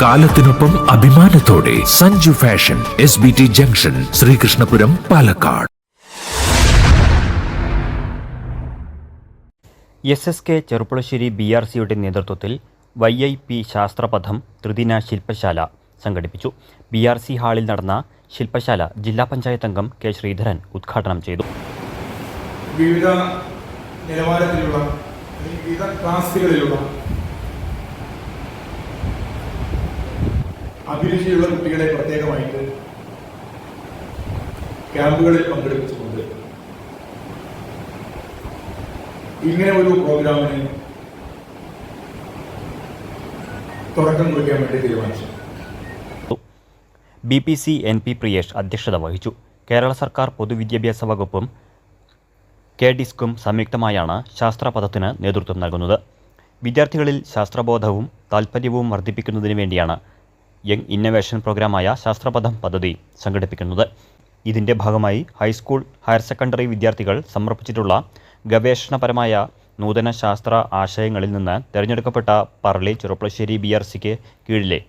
കാലത്തിനൊപ്പം അഭിമാനത്തോടെ Sanju fashion S B T junction Sreekrishnapuram Palakkad. S S K Cherpulassery B R സിയുടെ നേതൃത്വത്തിൽ Y I P ശാസ്ത്രപഥം ത്രിദിന ശില്പശാല സംഘടിപ്പിച്ചു. ബി ആർ സി ഹാളിൽ നടന്ന ശില്പശാല ജില്ലാ പഞ്ചായത്ത് അംഗം കെ ശ്രീധരൻ ഉദ്ഘാടനം ചെയ്തു. വിവിധ നിലവാരത്തിലുള്ള വിവിധ ക്ലാസ്സുകളിലുള്ള അഭിരുചിയുള്ള കുട്ടികളെ പ്രത്യേകമായിട്ട് ക്യാമ്പുകളിൽ പങ്കെടുപ്പിച്ചുകൊണ്ട് ഇങ്ങനെ ഒരു പ്രോഗ്രാമിന് തുടക്കം കുറിക്കാൻ വേണ്ടി തീരുമാനിച്ചു. B P C N P Priyesh അധ്യക്ഷത വഹിച്ചു. കേരള സർക്കാർ പൊതുവിദ്യാഭ്യാസ വകുപ്പും കെ ഡിസ്കും സംയുക്തമായാണ് ശാസ്ത്രപഥത്തിന് നേതൃത്വം നൽകുന്നത്. വിദ്യാർത്ഥികളിൽ ശാസ്ത്രബോധവും താൽപ്പര്യവും വർദ്ധിപ്പിക്കുന്നതിന് വേണ്ടിയാണ് യങ് ഇന്നവേഷൻ പ്രോഗ്രാമായ ശാസ്ത്രപഥം പദ്ധതി സംഘടിപ്പിക്കുന്നത്. ഇതിന്റെ ഭാഗമായി ഹൈസ്കൂൾ ഹയർ സെക്കൻഡറി വിദ്യാർത്ഥികൾ സമർപ്പിച്ചിട്ടുള്ള ഗവേഷണപരമായ നൂതന ശാസ്ത്ര ആശയങ്ങളിൽ നിന്ന് തിരഞ്ഞെടുക്കപ്പെട്ട പറളി ചെറുപ്പളശ്ശേരി ബി ആർ സിക്ക് കീഴിലെ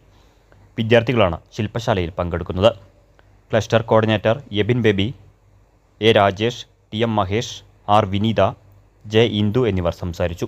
വിദ്യാർത്ഥികളാണ് ശില്പശാലയിൽ പങ്കെടുക്കുന്നത്. Cluster coordinator Abin Baby A Rajesh T M Mahesh R Vineetha J Indu എന്നിവർ സംസാരിച്ചു.